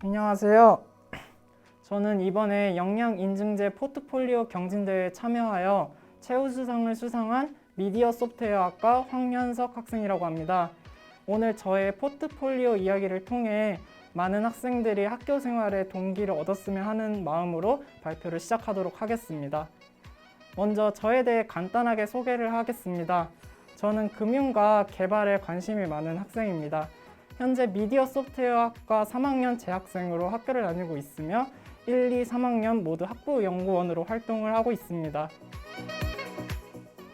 안녕하세요. 저는 이번에 역량 인증제 포트폴리오 경진대회에 참여하여 최우수상을 수상한 미디어 소프트웨어학과 황현석 학생이라고 합니다. 오늘 저의 포트폴리오 이야기를 통해 많은 학생들이 학교 생활에 동기를 얻었으면 하는 마음으로 발표를 시작하도록 하겠습니다. 먼저 저에 대해 간단하게 소개를 하겠습니다. 저는 금융과 개발에 관심이 많은 학생입니다. 현재 미디어 소프트웨어학과 3학년 재학생으로 학교를 다니고 있으며 1, 2, 3학년 모두 학부 연구원으로 활동을 하고 있습니다.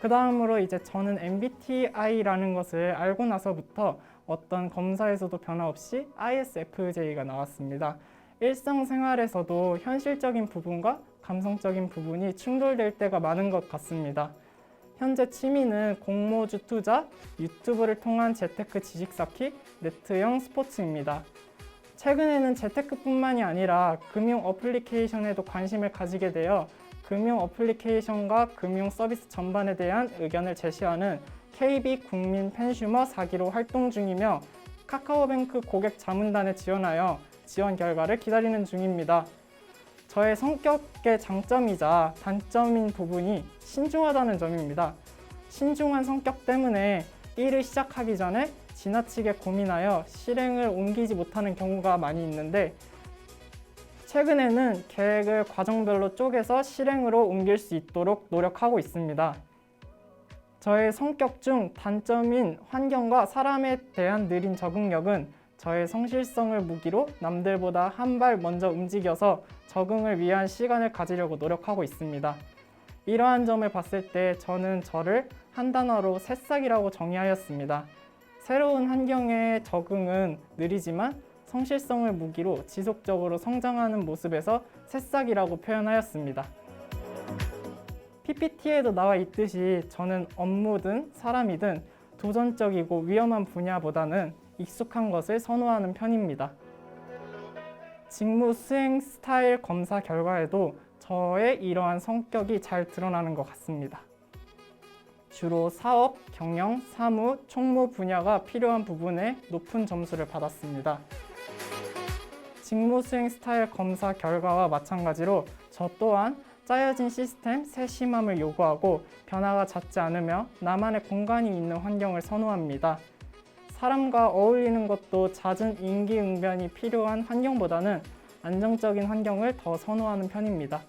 그 다음으로 이제 저는 MBTI라는 것을 알고 나서부터 어떤 검사에서도 변화 없이 ISFJ가 나왔습니다. 일상생활에서도 현실적인 부분과 감성적인 부분이 충돌될 때가 많은 것 같습니다. 현재 취미는 공모주 투자, 유튜브를 통한 재테크 지식 쌓기, 네트형 스포츠입니다. 최근에는 재테크뿐만이 아니라 금융 어플리케이션에도 관심을 가지게 되어 금융 어플리케이션과 금융 서비스 전반에 대한 의견을 제시하는 KB 국민 펜슈머 4기로 활동 중이며 카카오뱅크 고객 자문단에 지원하여 지원 결과를 기다리는 중입니다. 저의 성격의 장점이자 단점인 부분이 신중하다는 점입니다. 신중한 성격 때문에 일을 시작하기 전에 지나치게 고민하여 실행을 옮기지 못하는 경우가 많이 있는데 최근에는 계획을 과정별로 쪼개서 실행으로 옮길 수 있도록 노력하고 있습니다. 저의 성격 중 단점인 환경과 사람에 대한 느린 적응력은 저의 성실성을 무기로 남들보다 한 발 먼저 움직여서 적응을 위한 시간을 가지려고 노력하고 있습니다. 이러한 점을 봤을 때 저는 저를 한 단어로 새싹이라고 정의하였습니다. 새로운 환경에 적응은 느리지만 성실성을 무기로 지속적으로 성장하는 모습에서 새싹이라고 표현하였습니다. PPT에도 나와 있듯이 저는 업무든 사람이든 도전적이고 위험한 분야보다는 익숙한 것을 선호하는 편입니다. 직무 수행 스타일 검사 결과에도 저의 이러한 성격이 잘 드러나는 것 같습니다. 주로 사업, 경영, 사무, 총무 분야가 필요한 부분에 높은 점수를 받았습니다. 직무 수행 스타일 검사 결과와 마찬가지로 저 또한 짜여진 시스템 세심함을 요구하고 변화가 잦지 않으며 나만의 공간이 있는 환경을 선호합니다. 사람과 어울리는 것도 잦은 인기응변이 필요한 환경보다는 안정적인 환경을 더 선호하는 편입니다.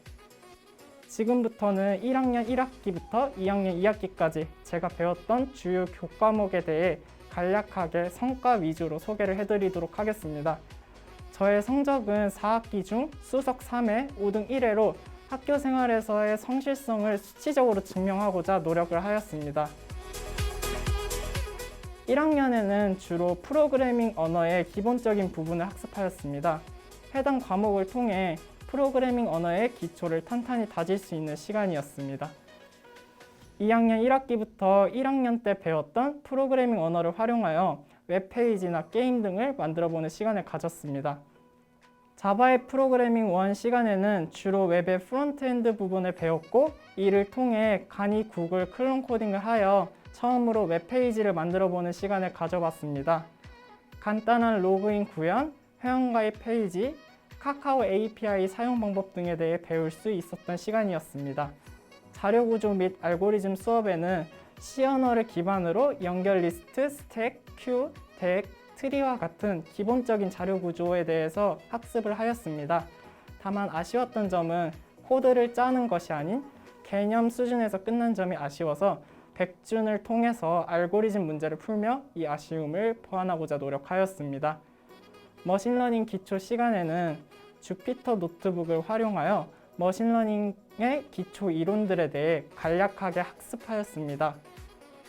지금부터는 1학년 1학기부터 2학년 2학기까지 제가 배웠던 주요 교과목에 대해 간략하게 성과 위주로 소개를 해드리도록 하겠습니다. 저의 성적은 4학기 중 수석 3회, 5등 1회로 학교 생활에서의 성실성을 수치적으로 증명하고자 노력을 하였습니다. 1학년에는 주로 프로그래밍 언어의 기본적인 부분을 학습하였습니다. 해당 과목을 통해 프로그래밍 언어의 기초를 탄탄히 다질 수 있는 시간이었습니다. 2학년 1학기부터 1학년 때 배웠던 프로그래밍 언어를 활용하여 웹페이지나 게임 등을 만들어 보는 시간을 가졌습니다. 자바의 프로그래밍 1 시간에는 주로 웹의 프론트엔드 부분을 배웠고 이를 통해 간이 구글 클론 코딩을 하여 처음으로 웹페이지를 만들어 보는 시간을 가져봤습니다. 간단한 로그인 구현, 회원가입 페이지, 카카오 API 사용 방법 등에 대해 배울 수 있었던 시간이었습니다. 자료 구조 및 알고리즘 수업에는 C 언어를 기반으로 연결 리스트, 스택, 큐, 덱, 트리와 같은 기본적인 자료 구조에 대해서 학습을 하였습니다. 다만 아쉬웠던 점은 코드를 짜는 것이 아닌 개념 수준에서 끝난 점이 아쉬워서 백준을 통해서 알고리즘 문제를 풀며 이 아쉬움을 보완하고자 노력하였습니다. 머신러닝 기초 시간에는 주피터 노트북을 활용하여 머신러닝의 기초 이론들에 대해 간략하게 학습하였습니다.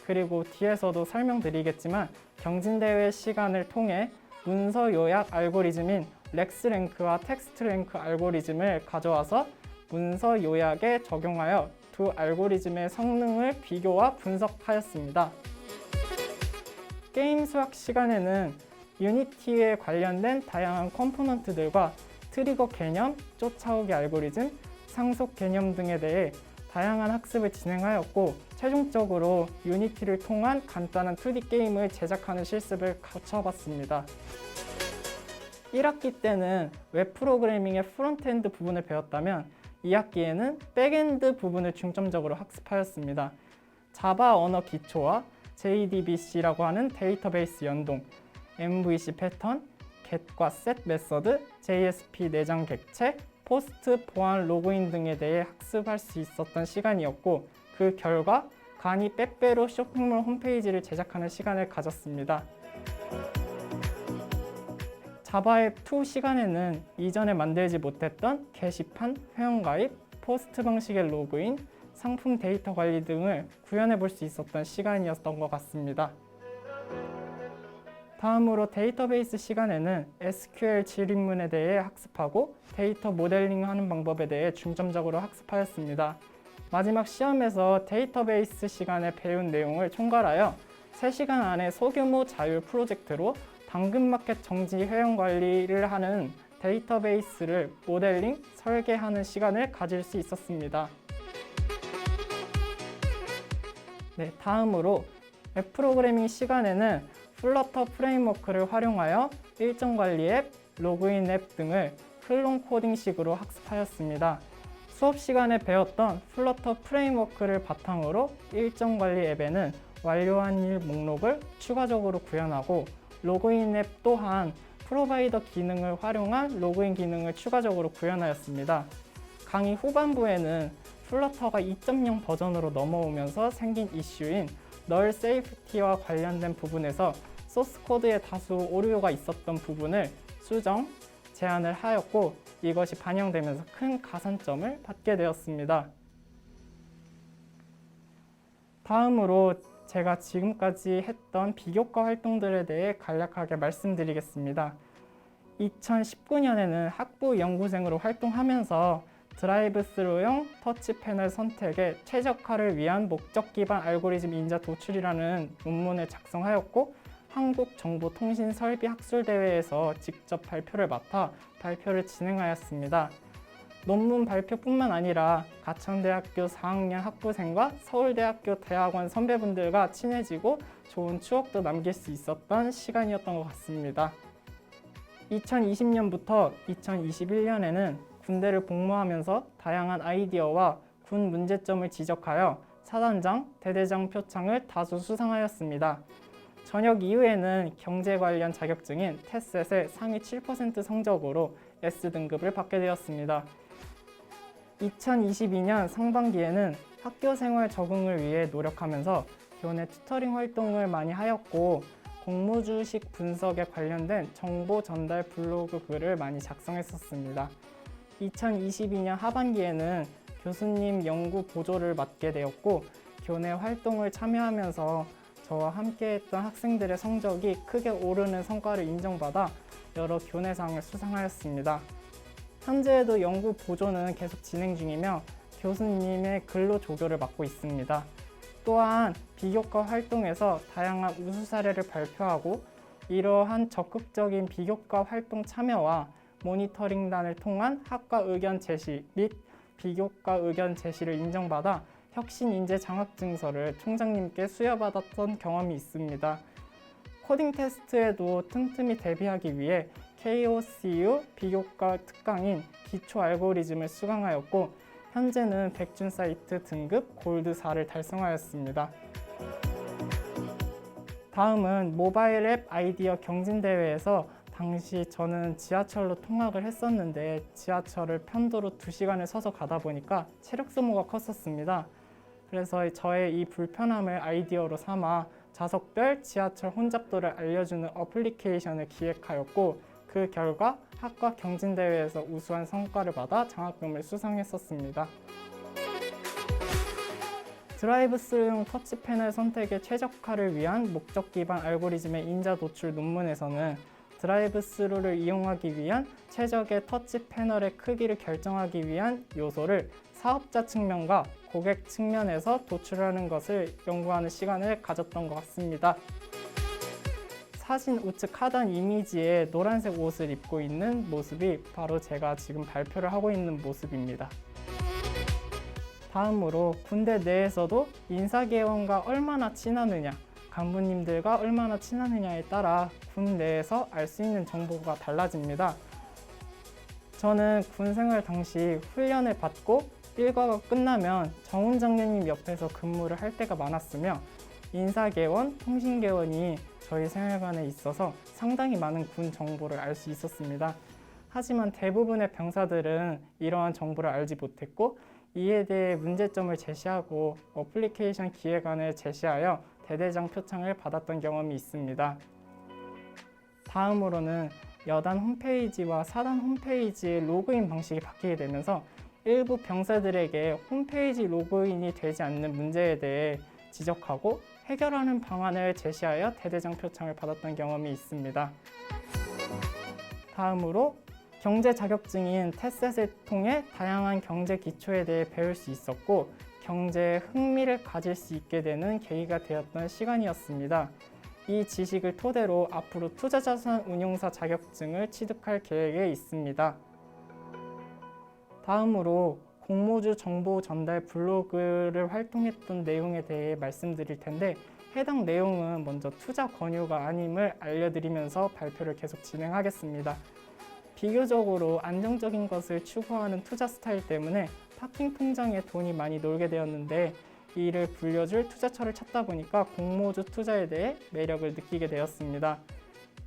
그리고 뒤에서도 설명드리겠지만 경진대회 시간을 통해 문서 요약 알고리즘인 렉스랭크와 텍스트랭크 알고리즘을 가져와서 문서 요약에 적용하여 두 알고리즘의 성능을 비교와 분석하였습니다. 게임 수학 시간에는 유니티에 관련된 다양한 컴포넌트들과 트리거 개념, 쫓아오기 알고리즘, 상속 개념 등에 대해 다양한 학습을 진행하였고 최종적으로 유니티를 통한 간단한 2D 게임을 제작하는 실습을 거쳐봤습니다. 1학기 때는 웹 프로그래밍의 프론트엔드 부분을 배웠다면 2학기에는 백엔드 부분을 중점적으로 학습하였습니다. 자바 언어 기초와 JDBC라고 하는 데이터베이스 연동, MVC 패턴, get과 set 메서드, JSP 내장 객체, 포스트 보안 로그인 등에 대해 학습할 수 있었던 시간이었고 그 결과 간이 빼빼로 쇼핑몰 홈페이지를 제작하는 시간을 가졌습니다. 자바앱 2 시간에는 이전에 만들지 못했던 게시판, 회원가입, 포스트 방식의 로그인, 상품 데이터 관리 등을 구현해 볼 수 있었던 시간이었던 것 같습니다. 다음으로 데이터베이스 시간에는 SQL 질입문에 대해 학습하고 데이터 모델링 하는 방법에 대해 중점적으로 학습하였습니다. 마지막 시험에서 데이터베이스 시간에 배운 내용을 총괄하여 3시간 안에 소규모 자율 프로젝트로 당근마켓 정지 회원 관리를 하는 데이터베이스를 모델링, 설계하는 시간을 가질 수 있었습니다. 네, 다음으로 웹 프로그래밍 시간에는 플러터 프레임워크를 활용하여 일정 관리 앱, 로그인 앱 등을 클론 코딩식으로 학습하였습니다. 수업 시간에 배웠던 플러터 프레임워크를 바탕으로 일정 관리 앱에는 완료한 일 목록을 추가적으로 구현하고 로그인 앱 또한 프로바이더 기능을 활용한 로그인 기능을 추가적으로 구현하였습니다. 강의 후반부에는 플러터가 2.0 버전으로 넘어오면서 생긴 이슈인 널 세이프티와 관련된 부분에서 소스 코드에 다수 오류가 있었던 부분을 수정, 제안을 하였고 이것이 반영되면서 큰 가산점을 받게 되었습니다. 다음으로 제가 지금까지 했던 비교과 활동들에 대해 간략하게 말씀드리겠습니다. 2019년에는 학부 연구생으로 활동하면서 드라이브 스루용 터치 패널 선택의 최적화를 위한 목적 기반 알고리즘 인자 도출이라는 논문을 작성하였고 한국정보통신설비학술대회에서 직접 발표를 맡아 발표를 진행하였습니다. 논문 발표뿐만 아니라 가천대학교 4학년 학부생과 서울대학교 대학원 선배분들과 친해지고 좋은 추억도 남길 수 있었던 시간이었던 것 같습니다. 2020년부터 2021년에는 군대를 복무하면서 다양한 아이디어와 군 문제점을 지적하여 사단장, 대대장 표창을 다수 수상하였습니다. 전역 이후에는 경제 관련 자격증인 테셋의 상위 7% 성적으로 S등급을 받게 되었습니다. 2022년 상반기에는 학교 생활 적응을 위해 노력하면서 교내 튜터링 활동을 많이 하였고 공무주식 분석에 관련된 정보 전달 블로그 글을 많이 작성했었습니다. 2022년 하반기에는 교수님 연구 보조를 맡게 되었고 교내 활동을 참여하면서 저와 함께했던 학생들의 성적이 크게 오르는 성과를 인정받아 여러 교내상을 수상하였습니다. 현재에도 연구 보조는 계속 진행 중이며 교수님의 근로 조교를 맡고 있습니다. 또한 비교과 활동에서 다양한 우수 사례를 발표하고 이러한 적극적인 비교과 활동 참여와 모니터링단을 통한 학과 의견 제시 및 비교과 의견 제시를 인정받아 혁신 인재 장학 증서를 총장님께 수여받았던 경험이 있습니다. 코딩 테스트에도 틈틈이 대비하기 위해 KOCU 비교과 특강인 기초 알고리즘을 수강하였고 현재는 백준 사이트 등급 골드 4를 달성하였습니다. 다음은 모바일 앱 아이디어 경진 대회에서 당시 저는 지하철로 통학을 했었는데 지하철을 편도로 2시간을 서서 가다 보니까 체력 소모가 컸었습니다. 그래서 저의 이 불편함을 아이디어로 삼아 좌석별 지하철 혼잡도를 알려주는 어플리케이션을 기획하였고 그 결과 학과 경진대회에서 우수한 성과를 받아 장학금을 수상했었습니다. 드라이브 스루용 터치 패널 선택의 최적화를 위한 목적 기반 알고리즘의 인자 도출 논문에서는 드라이브 스루를 이용하기 위한 최적의 터치 패널의 크기를 결정하기 위한 요소를 사업자 측면과 고객 측면에서 도출하는 것을 연구하는 시간을 가졌던 것 같습니다. 사진 우측 하단 이미지에 노란색 옷을 입고 있는 모습이 바로 제가 지금 발표를 하고 있는 모습입니다. 다음으로 군대 내에서도 인사계원과 얼마나 친하느냐 간부님들과 얼마나 친하느냐에 따라 군 내에서 알 수 있는 정보가 달라집니다. 저는 군 생활 당시 훈련을 받고 일과가 끝나면 정훈 장교님 옆에서 근무를 할 때가 많았으며 인사개원, 통신개원이 저희 생활관에 있어서 상당히 많은 군 정보를 알 수 있었습니다. 하지만 대부분의 병사들은 이러한 정보를 알지 못했고 이에 대해 문제점을 제시하고 어플리케이션 기획안을 제시하여 대대장 표창을 받았던 경험이 있습니다. 다음으로는 여단 홈페이지와 사단 홈페이지의 로그인 방식이 바뀌게 되면서 일부 병사들에게 홈페이지 로그인이 되지 않는 문제에 대해 지적하고 해결하는 방안을 제시하여 대대장 표창을 받았던 경험이 있습니다. 다음으로 경제 자격증인 테셋을 통해 다양한 경제 기초에 대해 배울 수 있었고 경제에 흥미를 가질 수 있게 되는 계기가 되었던 시간이었습니다. 이 지식을 토대로 앞으로 투자자산 운용사 자격증을 취득할 계획에 있습니다. 다음으로 공모주 정보 전달 블로그를 활동했던 내용에 대해 말씀드릴 텐데 해당 내용은 먼저 투자 권유가 아님을 알려드리면서 발표를 계속 진행하겠습니다. 비교적으로 안정적인 것을 추구하는 투자 스타일 때문에 파킹 통장에 돈이 많이 놀게 되었는데 이를 불려줄 투자처를 찾다 보니까 공모주 투자에 대해 매력을 느끼게 되었습니다.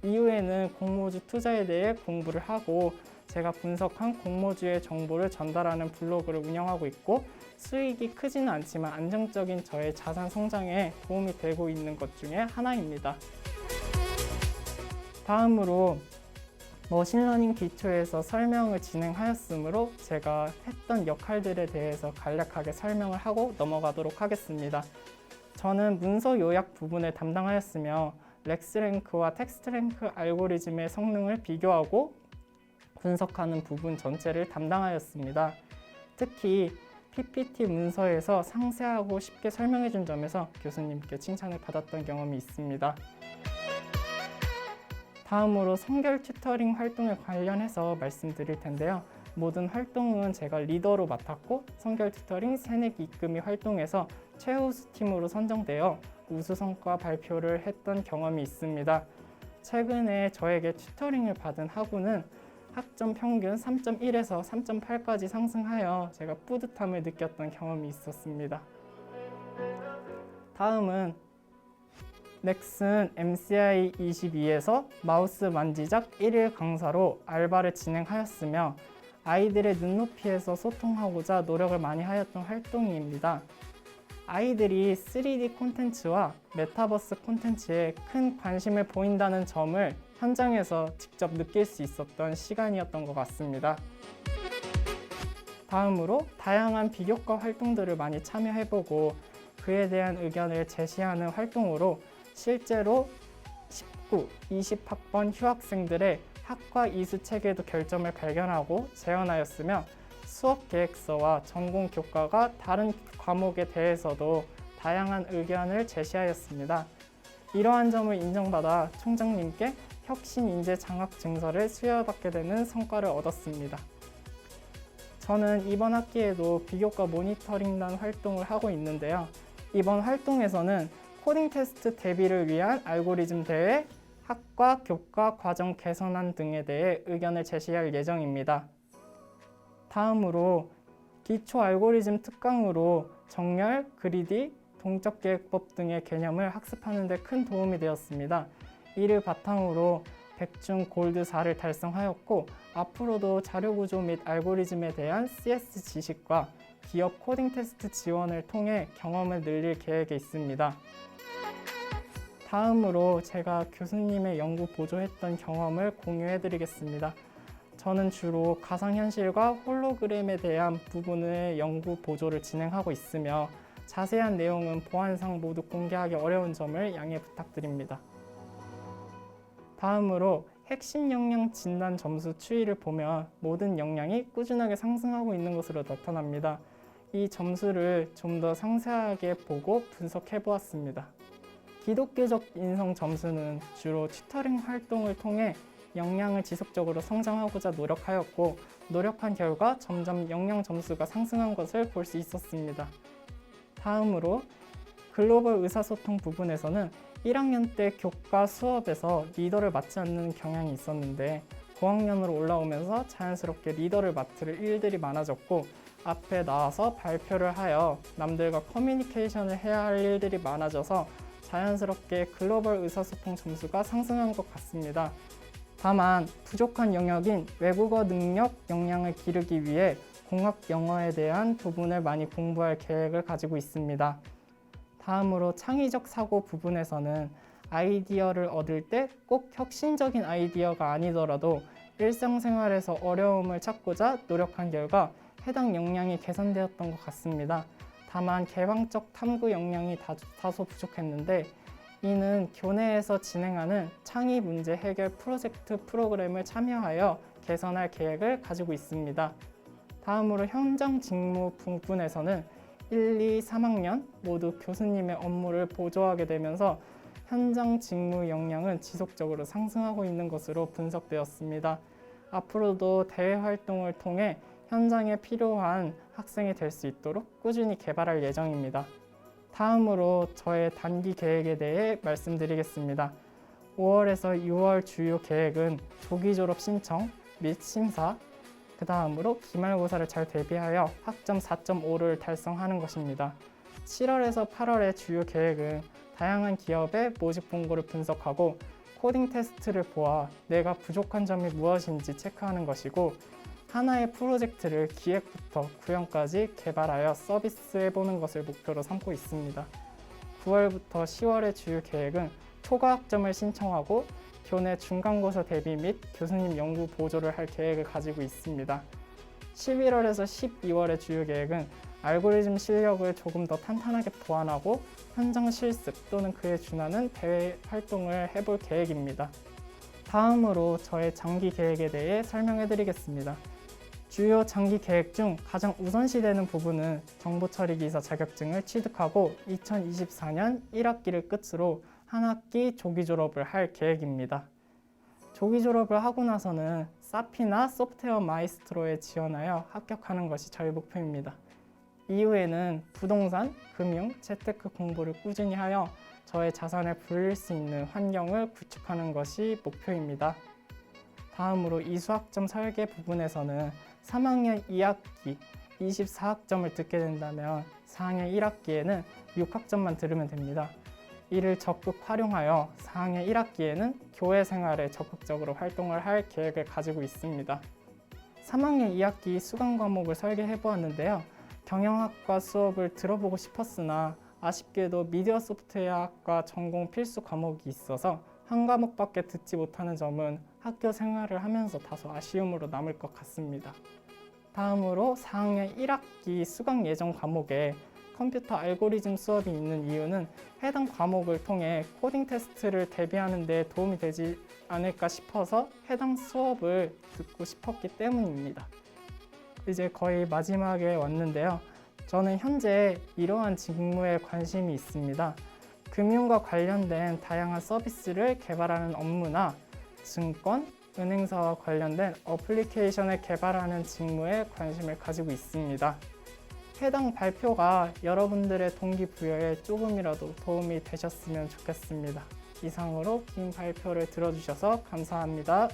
이후에는 공모주 투자에 대해 공부를 하고 제가 분석한 공모주의 정보를 전달하는 블로그를 운영하고 있고 수익이 크지는 않지만 안정적인 저의 자산 성장에 도움이 되고 있는 것 중에 하나입니다. 다음으로 머신러닝 기초에서 설명을 진행하였으므로 제가 했던 역할들에 대해서 간략하게 설명을 하고 넘어가도록 하겠습니다. 저는 문서 요약 부분을 담당하였으며 렉스랭크와 텍스트랭크 알고리즘의 성능을 비교하고 분석하는 부분 전체를 담당하였습니다. 특히 PPT 문서에서 상세하고 쉽게 설명해 준 점에서 교수님께 칭찬을 받았던 경험이 있습니다. 다음으로 성결 튜터링 활동에 관련해서 말씀드릴 텐데요. 모든 활동은 제가 리더로 맡았고 성결 튜터링 새내기 입금이 활동에서 최우수 팀으로 선정되어 우수 성과 발표를 했던 경험이 있습니다. 최근에 저에게 튜터링을 받은 학우는 학점 평균 3.1에서 3.8까지 상승하여 제가 뿌듯함을 느꼈던 경험이 있었습니다. 다음은 넥슨 MCI 22에서 마우스 만지작 1일 강사로 알바를 진행하였으며 아이들의 눈높이에서 소통하고자 노력을 많이 하였던 활동입니다. 아이들이 3D 콘텐츠와 메타버스 콘텐츠에 큰 관심을 보인다는 점을 현장에서 직접 느낄 수 있었던 시간이었던 것 같습니다. 다음으로 다양한 비교과 활동들을 많이 참여해보고 그에 대한 의견을 제시하는 활동으로 실제로 19, 20학번 휴학생들의 학과 이수 체계도 결점을 발견하고 재현하였으며 수업 계획서와 전공 교과가 다른 과목에 대해서도 다양한 의견을 제시하였습니다. 이러한 점을 인정받아 총장님께 혁신 인재 장학 증서를 수여받게 되는 성과를 얻었습니다. 저는 이번 학기에도 비교과 모니터링단 활동을 하고 있는데요. 이번 활동에서는 코딩 테스트 대비를 위한 알고리즘 대회, 학과, 교과, 과정 개선안 등에 대해 의견을 제시할 예정입니다. 다음으로 기초 알고리즘 특강으로 정렬, 그리디, 동적 계획법 등의 개념을 학습하는 데 큰 도움이 되었습니다. 이를 바탕으로 백중 골드 4를 달성하였고 앞으로도 자료 구조 및 알고리즘에 대한 CS 지식과 기업 코딩 테스트 지원을 통해 경험을 늘릴 계획에 있습니다. 다음으로 제가 교수님의 연구 보조했던 경험을 공유해 드리겠습니다. 저는 주로 가상현실과 홀로그램에 대한 부분의 연구 보조를 진행하고 있으며 자세한 내용은 보안상 모두 공개하기 어려운 점을 양해 부탁드립니다. 다음으로 핵심 역량 진단 점수 추이를 보면 모든 역량이 꾸준하게 상승하고 있는 것으로 나타납니다. 이 점수를 좀 더 상세하게 보고 분석해 보았습니다. 기독교적 인성 점수는 주로 튜터링 활동을 통해 역량을 지속적으로 성장하고자 노력하였고 노력한 결과 점점 역량 점수가 상승한 것을 볼 수 있었습니다. 다음으로 글로벌 의사소통 부분에서는 1학년 때 교과 수업에서 리더를 맡지 않는 경향이 있었는데 고학년으로 올라오면서 자연스럽게 리더를 맡을 일들이 많아졌고 앞에 나와서 발표를 하여 남들과 커뮤니케이션을 해야 할 일들이 많아져서 자연스럽게 글로벌 의사소통 점수가 상승한 것 같습니다. 다만 부족한 영역인 외국어 능력 역량을 기르기 위해 공학 영어에 대한 부분을 많이 공부할 계획을 가지고 있습니다. 다음으로 창의적 사고 부분에서는 아이디어를 얻을 때 꼭 혁신적인 아이디어가 아니더라도 일상생활에서 어려움을 찾고자 노력한 결과 해당 역량이 개선되었던 것 같습니다. 다만 개방적 탐구 역량이 다- 다소 부족했는데 이는 교내에서 진행하는 창의 문제 해결 프로젝트 프로그램을 참여하여 개선할 계획을 가지고 있습니다. 다음으로 현장 직무 부분에서는 1, 2, 3학년 모두 교수님의 업무를 보조하게 되면서 현장 직무 역량은 지속적으로 상승하고 있는 것으로 분석되었습니다. 앞으로도 대외 활동을 통해 현장에 필요한 학생이 될 수 있도록 꾸준히 개발할 예정입니다. 다음으로 저의 단기 계획에 대해 말씀드리겠습니다. 5월에서 6월 주요 계획은 조기 졸업 신청 및 심사, 그 다음으로 기말고사를 잘 대비하여 학점 4.5를 달성하는 것입니다. 7월에서 8월의 주요 계획은 다양한 기업의 모집 공고를 분석하고 코딩 테스트를 보아 내가 부족한 점이 무엇인지 체크하는 것이고 하나의 프로젝트를 기획부터 구현까지 개발하여 서비스해 보는 것을 목표로 삼고 있습니다. 9월부터 10월의 주요 계획은 초과 학점을 신청하고 교내 중간고사 대비 및 교수님 연구 보조를 할 계획을 가지고 있습니다. 11월에서 12월의 주요 계획은 알고리즘 실력을 조금 더 탄탄하게 보완하고 현장 실습 또는 그에 준하는 대외 활동을 해볼 계획입니다. 다음으로 저의 장기 계획에 대해 설명해 드리겠습니다. 주요 장기 계획 중 가장 우선시되는 부분은 정보 처리 기사 자격증을 취득하고 2024년 1학기를 끝으로 한 학기 조기 졸업을 할 계획입니다. 조기 졸업을 하고 나서는 사피나 소프트웨어 마이스트로에 지원하여 합격하는 것이 저희 목표입니다. 이후에는 부동산, 금융, 재테크 공부를 꾸준히 하여 저의 자산을 불릴 수 있는 환경을 구축하는 것이 목표입니다. 다음으로 이수학점 설계 부분에서는 3학년 2학기 24학점을 듣게 된다면 4학년 1학기에는 6학점만 들으면 됩니다. 이를 적극 활용하여 4학년 1학기에는 교회 생활에 적극적으로 활동을 할 계획을 가지고 있습니다. 3학년 2학기 수강 과목을 설계해 보았는데요. 경영학과 수업을 들어보고 싶었으나 아쉽게도 미디어 소프트웨어학과 전공 필수 과목이 있어서 한 과목밖에 듣지 못하는 점은 학교 생활을 하면서 다소 아쉬움으로 남을 것 같습니다. 다음으로 4학년 1학기 수강 예정 과목에 컴퓨터 알고리즘 수업이 있는 이유는 해당 과목을 통해 코딩 테스트를 대비하는 데 도움이 되지 않을까 싶어서 해당 수업을 듣고 싶었기 때문입니다. 이제 거의 마지막에 왔는데요. 저는 현재 이러한 직무에 관심이 있습니다. 금융과 관련된 다양한 서비스를 개발하는 업무나 증권, 은행사와 관련된 어플리케이션을 개발하는 직무에 관심을 가지고 있습니다. 해당 발표가 여러분들의 동기부여에 조금이라도 도움이 되셨으면 좋겠습니다. 이상으로 긴 발표를 들어주셔서 감사합니다.